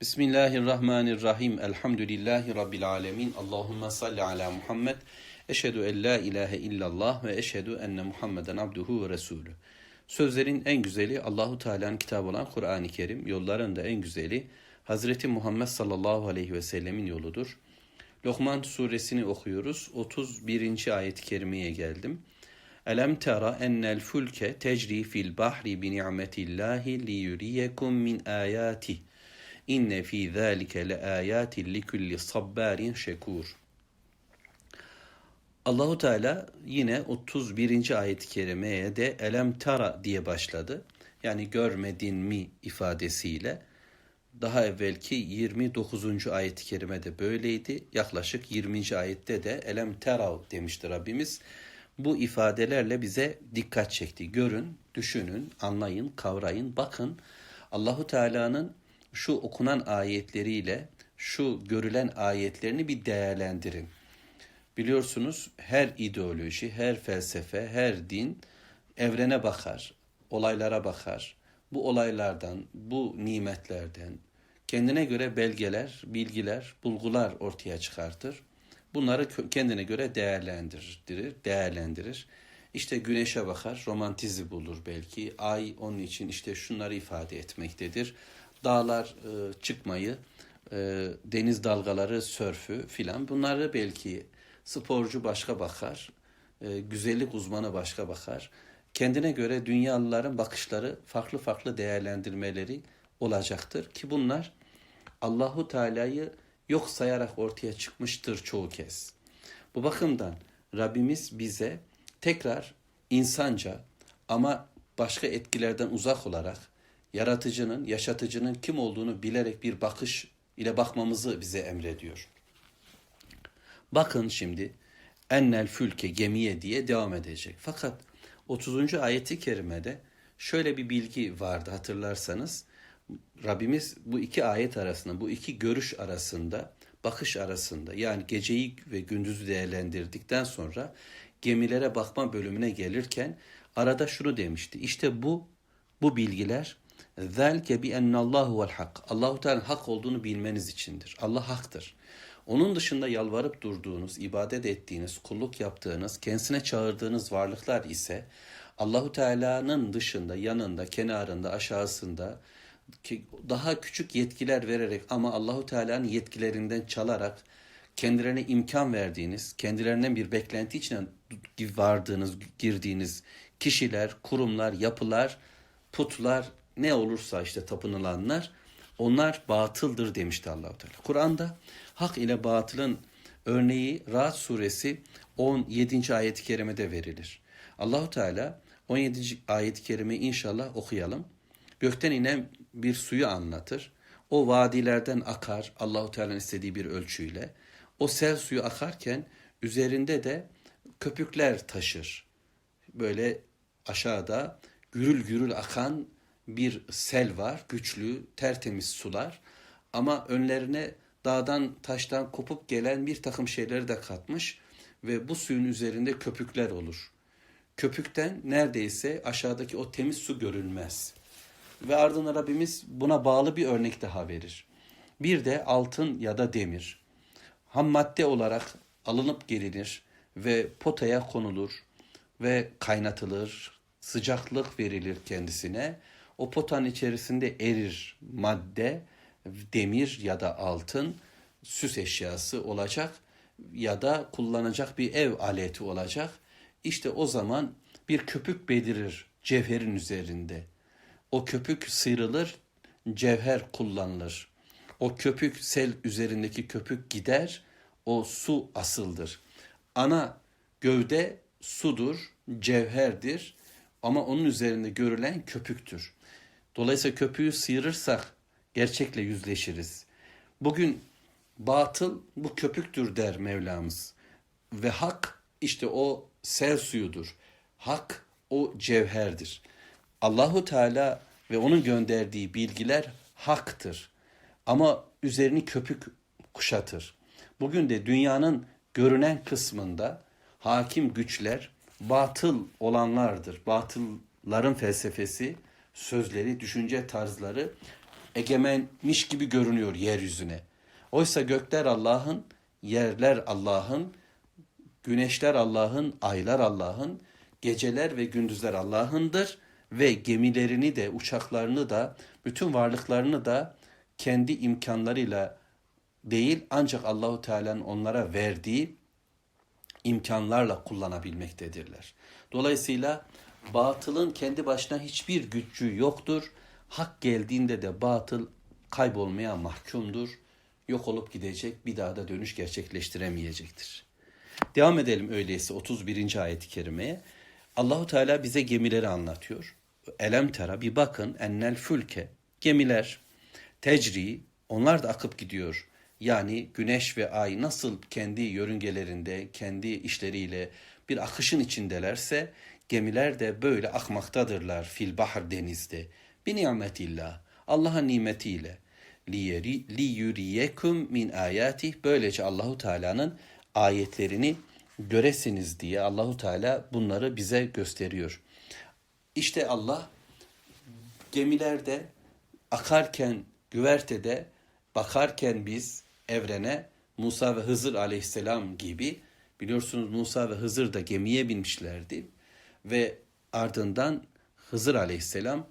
Bismillahirrahmanirrahim. Elhamdülillahi Rabbil alemin. Allahümme salli ala Muhammed. Eşhedü en la ilahe illallah ve eşhedü enne Muhammeden abduhu ve resulü. Sözlerin en güzeli Allahu Teala'nın kitabı olan Kur'an-ı Kerim. Yolların da en güzeli Hazreti Muhammed sallallahu aleyhi ve sellemin yoludur. Lokman suresini okuyoruz. 31. ayet-i kerimeye geldim. Elem tera ennel fulke tecri fil bahri bi ni'metillahi li yuriyekum min ayati. İnne fi zalike le ayatin li kulli sabbarin şekur. Allahu Teala yine 31. ayet-i kerimeye de elem tara diye başladı. Yani görmedin mi ifadesiyle. Daha evvelki 29. ayet-i kerime de böyleydi. Yaklaşık 20. ayette de elem terav demişti Rabbimiz. Bu ifadelerle bize dikkat çekti. Görün, düşünün, anlayın, kavrayın, bakın. Allahu Teala'nın şu okunan ayetleriyle şu görülen ayetlerini bir değerlendirin. Biliyorsunuz her ideoloji, her felsefe, her din evrene bakar, olaylara bakar. Bu olaylardan, bu nimetlerden kendine göre belgeler, bilgiler, bulgular ortaya çıkartır. Bunları kendine göre değerlendirir, değerlendirir. İşte güneşe bakar, romantizi bulur belki. Ay onun için işte şunları ifade etmektedir. Dağlar e, çıkmayı, e, deniz dalgaları, sörfü filan bunları belki sporcu başka bakar, e, güzellik uzmanı başka bakar. Kendine göre dünyalıların bakışları farklı farklı değerlendirmeleri olacaktır ki bunlar Allahu Teala'yı yok sayarak ortaya çıkmıştır çoğu kez. Bu bakımdan Rabbimiz bize tekrar insanca ama başka etkilerden uzak olarak yaratıcının, yaşatıcının kim olduğunu bilerek bir bakış ile bakmamızı bize emrediyor. Bakın şimdi ennel fülke gemiye diye devam edecek. Fakat 30. ayeti kerimede şöyle bir bilgi vardı hatırlarsanız. Rabbimiz bu iki ayet arasında, bu iki görüş arasında, bakış arasında yani geceyi ve gündüzü değerlendirdikten sonra gemilere bakma bölümüne gelirken arada şunu demişti. İşte bu bu bilgiler zelke bi ennallahu vel hak. Allahu Teala hak olduğunu bilmeniz içindir. Allah haktır. Onun dışında yalvarıp durduğunuz, ibadet ettiğiniz, kulluk yaptığınız, kendisine çağırdığınız varlıklar ise Allahu Teala'nın dışında, yanında, kenarında, aşağısında daha küçük yetkiler vererek ama Allahu Teala'nın yetkilerinden çalarak kendilerine imkan verdiğiniz, kendilerinden bir beklenti içine vardığınız, girdiğiniz kişiler, kurumlar, yapılar, putlar ne olursa işte tapınılanlar onlar batıldır demişti Allahu Teala. Kur'an'da hak ile batılın örneği Ra'd suresi 17. ayet-i kerimede verilir. Allahu Teala 17. ayet-i kerime inşallah okuyalım. Gökten inen bir suyu anlatır. O vadilerden akar Allahu Teala'nın istediği bir ölçüyle. O sel suyu akarken üzerinde de köpükler taşır. Böyle aşağıda gürül gürül akan bir sel var, güçlü, tertemiz sular. Ama önlerine dağdan, taştan kopup gelen bir takım şeyleri de katmış ve bu suyun üzerinde köpükler olur. Köpükten neredeyse aşağıdaki o temiz su görülmez. Ve ardından Rabbimiz buna bağlı bir örnek daha verir. Bir de altın ya da demir. Ham madde olarak alınıp gelinir ve potaya konulur ve kaynatılır, sıcaklık verilir kendisine. O potanın içerisinde erir madde, demir ya da altın süs eşyası olacak ya da kullanacak bir ev aleti olacak. İşte o zaman bir köpük belirir cevherin üzerinde. O köpük sıyrılır, cevher kullanılır. O köpük sel üzerindeki köpük gider, o su asıldır. Ana gövde sudur, cevherdir ama onun üzerinde görülen köpüktür. Dolayısıyla köpüğü sıyırırsak gerçekle yüzleşiriz. Bugün batıl bu köpüktür der Mevlamız. Ve hak işte o sel suyudur. Hak o cevherdir. Allahu Teala ve onun gönderdiği bilgiler haktır. Ama üzerini köpük kuşatır. Bugün de dünyanın görünen kısmında hakim güçler batıl olanlardır. Batılların felsefesi, sözleri, düşünce tarzları egemenmiş gibi görünüyor yeryüzüne. Oysa gökler Allah'ın, yerler Allah'ın, güneşler Allah'ın, aylar Allah'ın, geceler ve gündüzler Allah'ındır ve gemilerini de, uçaklarını da, bütün varlıklarını da kendi imkanlarıyla değil ancak Allahu Teala'nın onlara verdiği imkanlarla kullanabilmektedirler. Dolayısıyla batılın kendi başına hiçbir gücü yoktur. Hak geldiğinde de batıl kaybolmaya mahkumdur. Yok olup gidecek, bir daha da dönüş gerçekleştiremeyecektir. Devam edelim öyleyse 31. ayet-i kerimeye. Allahu Teala bize gemileri anlatıyor. Elem tera bir bakın ennel fülke gemiler tecri onlar da akıp gidiyor. Yani güneş ve ay nasıl kendi yörüngelerinde, kendi işleriyle bir akışın içindelerse gemiler de böyle akmaktadırlar fil bahr denizde. Bir nimetillah, Allah'ın nimetiyle. Li yuriyekum min ayatih. Böylece Allahu Teala'nın ayetlerini göresiniz diye Allahu Teala bunları bize gösteriyor. İşte Allah gemilerde akarken güvertede bakarken biz evrene Musa ve Hızır aleyhisselam gibi biliyorsunuz Musa ve Hızır da gemiye binmişlerdi ve ardından Hızır aleyhisselam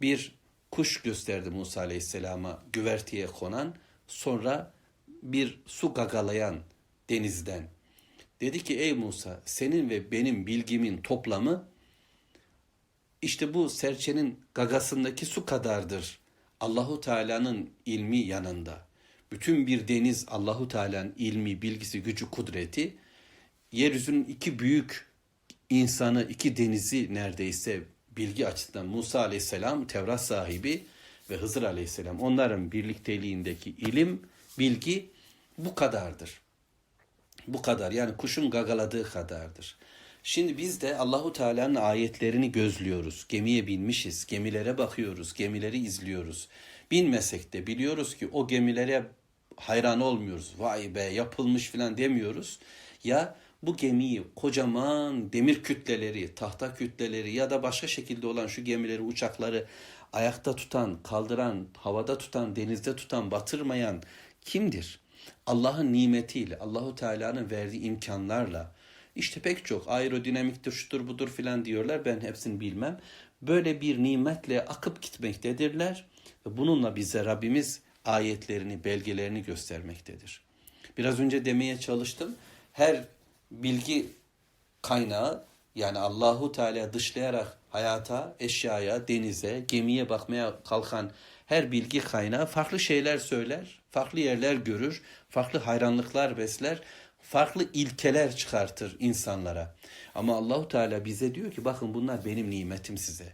bir kuş gösterdi Musa aleyhisselama güverteye konan sonra bir su gagalayan denizden. Dedi ki ey Musa senin ve benim bilgimin toplamı işte bu serçenin gagasındaki su kadardır. Allahu Teala'nın ilmi yanında. Bütün bir deniz Allahu Teala'nın ilmi, bilgisi, gücü, kudreti. Yeryüzünün iki büyük insanı, iki denizi neredeyse bilgi açısından Musa Aleyhisselam Tevrat sahibi ve Hızır Aleyhisselam onların birlikteliğindeki ilim, bilgi bu kadardır. Bu kadar yani kuşun gagaladığı kadardır. Şimdi biz de Allahu Teala'nın ayetlerini gözlüyoruz. Gemiye binmişiz, gemilere bakıyoruz, gemileri izliyoruz. Binmesek de biliyoruz ki o gemilere hayran olmuyoruz. Vay be yapılmış falan demiyoruz. Ya bu gemiyi kocaman demir kütleleri, tahta kütleleri ya da başka şekilde olan şu gemileri, uçakları ayakta tutan, kaldıran, havada tutan, denizde tutan, batırmayan kimdir? Allah'ın nimetiyle, Allahu Teala'nın verdiği imkanlarla, işte pek çok aerodinamiktir, şudur budur filan diyorlar. Ben hepsini bilmem. Böyle bir nimetle akıp gitmektedirler. Ve bununla bize Rabbimiz ayetlerini, belgelerini göstermektedir. Biraz önce demeye çalıştım. Her bilgi kaynağı yani Allahu Teala dışlayarak hayata, eşyaya, denize, gemiye bakmaya kalkan her bilgi kaynağı farklı şeyler söyler, farklı yerler görür, farklı hayranlıklar besler, farklı ilkeler çıkartır insanlara. Ama Allahu Teala bize diyor ki bakın bunlar benim nimetim size.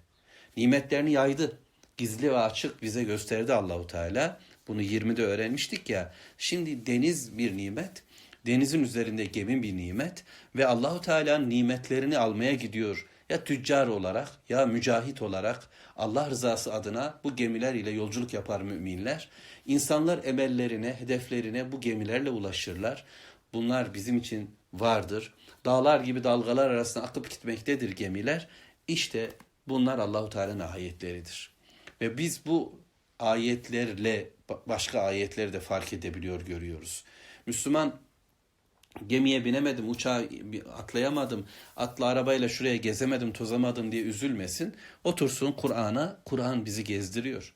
Nimetlerini yaydı. Gizli ve açık bize gösterdi Allahu Teala. Bunu 20'de öğrenmiştik ya. Şimdi deniz bir nimet, denizin üzerinde gemi bir nimet ve Allahu Teala'nın nimetlerini almaya gidiyor. Ya tüccar olarak ya mücahit olarak Allah rızası adına bu gemiler ile yolculuk yapar müminler. İnsanlar emellerine, hedeflerine bu gemilerle ulaşırlar. Bunlar bizim için vardır. Dağlar gibi dalgalar arasında akıp gitmektedir gemiler. İşte bunlar Allahu Teala'nın ayetleridir. Ve biz bu ayetlerle başka ayetleri de fark edebiliyor görüyoruz. Müslüman gemiye binemedim, uçağa atlayamadım, atlı arabayla şuraya gezemedim, tozamadım diye üzülmesin. Otursun Kur'an'a, Kur'an bizi gezdiriyor.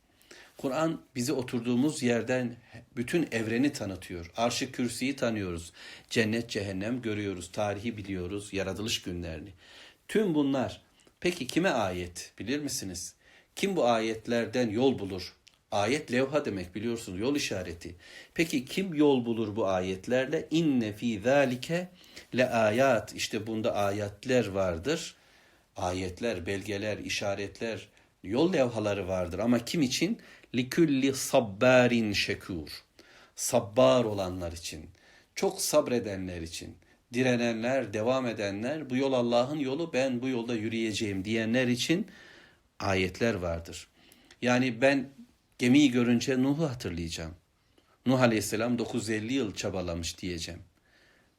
Kur'an bizi oturduğumuz yerden bütün evreni tanıtıyor. Arşı kürsüyü tanıyoruz. Cennet, cehennem görüyoruz. Tarihi biliyoruz. Yaratılış günlerini. Tüm bunlar peki kime ayet bilir misiniz? Kim bu ayetlerden yol bulur? Ayet levha demek biliyorsunuz yol işareti. Peki kim yol bulur bu ayetlerle? İnne fi zalike le ayat. İşte bunda ayetler vardır. Ayetler, belgeler, işaretler, yol levhaları vardır. Ama kim için? Likulli sabbarin şekur. Sabbar olanlar için, çok sabredenler için, direnenler, devam edenler, bu yol Allah'ın yolu, ben bu yolda yürüyeceğim diyenler için ayetler vardır. Yani ben gemiyi görünce Nuh'u hatırlayacağım. Nuh Aleyhisselam 950 yıl çabalamış diyeceğim.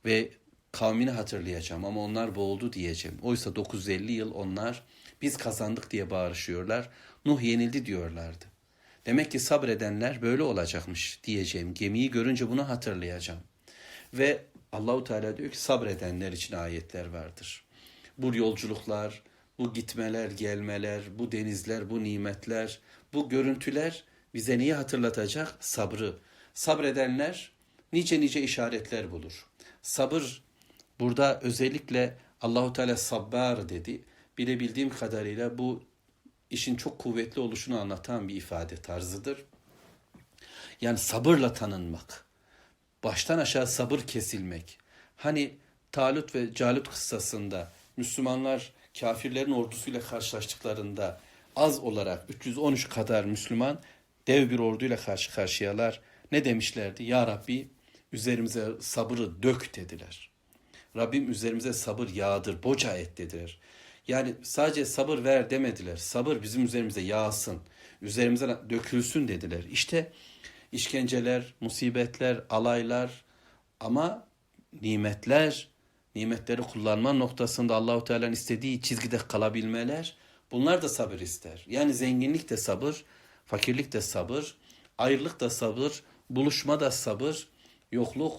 Ve kavmini hatırlayacağım ama onlar boğuldu diyeceğim. Oysa 950 yıl onlar biz kazandık diye bağırışıyorlar. Nuh yenildi diyorlardı. Demek ki sabredenler böyle olacakmış diyeceğim. Gemiyi görünce bunu hatırlayacağım. Ve Allahu Teala diyor ki sabredenler için ayetler vardır. Bu yolculuklar, bu gitmeler, gelmeler, bu denizler, bu nimetler, bu görüntüler bize neyi hatırlatacak? Sabrı. Sabredenler nice nice işaretler bulur. Sabır burada özellikle Allahu Teala sabbar dedi. Bilebildiğim kadarıyla bu işin çok kuvvetli oluşunu anlatan bir ifade tarzıdır. Yani sabırla tanınmak. Baştan aşağı sabır kesilmek. Hani Talut ve Calut kıssasında Müslümanlar kafirlerin ordusuyla karşılaştıklarında az olarak 313 kadar Müslüman dev bir orduyla karşı karşıyalar. Ne demişlerdi? Ya Rabbi üzerimize sabrı dök dediler. Rabbim üzerimize sabır yağdır, boca et dediler. Yani sadece sabır ver demediler. Sabır bizim üzerimize yağsın, üzerimize dökülsün dediler. İşte işkenceler, musibetler, alaylar ama nimetler, nimetleri kullanma noktasında Allahu Teala'nın istediği çizgide kalabilmeler bunlar da sabır ister. Yani zenginlik de sabır, fakirlik de sabır, ayrılık da sabır, buluşma da sabır, yokluk,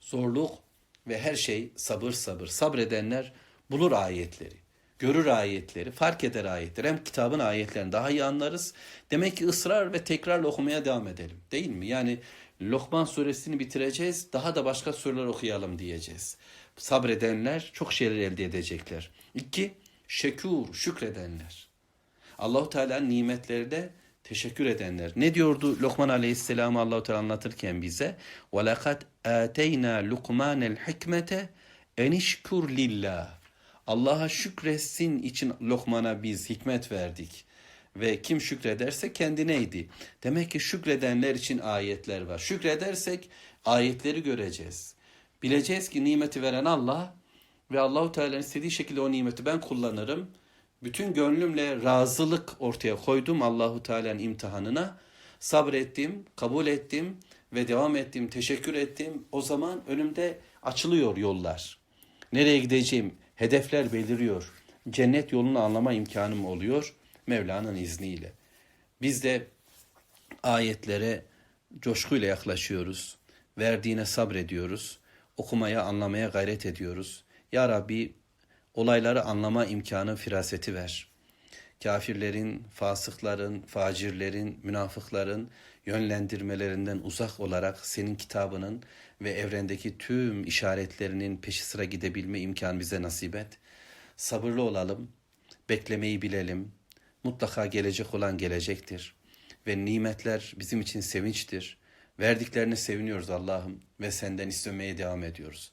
zorluk ve her şey sabır sabır. Sabredenler bulur ayetleri, görür ayetleri, fark eder ayetleri. Hem kitabın ayetlerini daha iyi anlarız. Demek ki ısrar ve tekrarla okumaya devam edelim. Değil mi? Yani Lokman suresini bitireceğiz. Daha da başka sureler okuyalım diyeceğiz. Sabredenler çok şeyler elde edecekler. İki, şekur, şükredenler. Allahu Teala'nın nimetlerinde teşekkür edenler. Ne diyordu Lokman Aleyhisselam Allahu Teala anlatırken bize? Ve lekad ateyna Lukmanel hikmete enişkur lillah. Allah'a şükretsin için Lokman'a biz hikmet verdik. Ve kim şükrederse kendineydi. Demek ki şükredenler için ayetler var. Şükredersek ayetleri göreceğiz. Bileceğiz ki nimeti veren Allah ve Allahu Teala'nın istediği şekilde o nimeti ben kullanırım. Bütün gönlümle razılık ortaya koydum Allahu Teala'nın imtihanına. Sabrettim, kabul ettim ve devam ettim, teşekkür ettim. O zaman önümde açılıyor yollar. Nereye gideceğim? Hedefler beliriyor. Cennet yolunu anlama imkanım oluyor Mevla'nın izniyle. Biz de ayetlere coşkuyla yaklaşıyoruz. Verdiğine sabrediyoruz. Okumaya, anlamaya gayret ediyoruz. Ya Rabbi olayları anlama imkanı, firaseti ver. Kafirlerin, fasıkların, facirlerin, münafıkların yönlendirmelerinden uzak olarak senin kitabının ve evrendeki tüm işaretlerinin peşi sıra gidebilme imkanı bize nasip et. Sabırlı olalım, beklemeyi bilelim. Mutlaka gelecek olan gelecektir. Ve nimetler bizim için sevinçtir. Verdiklerine seviniyoruz Allah'ım ve senden istemeye devam ediyoruz.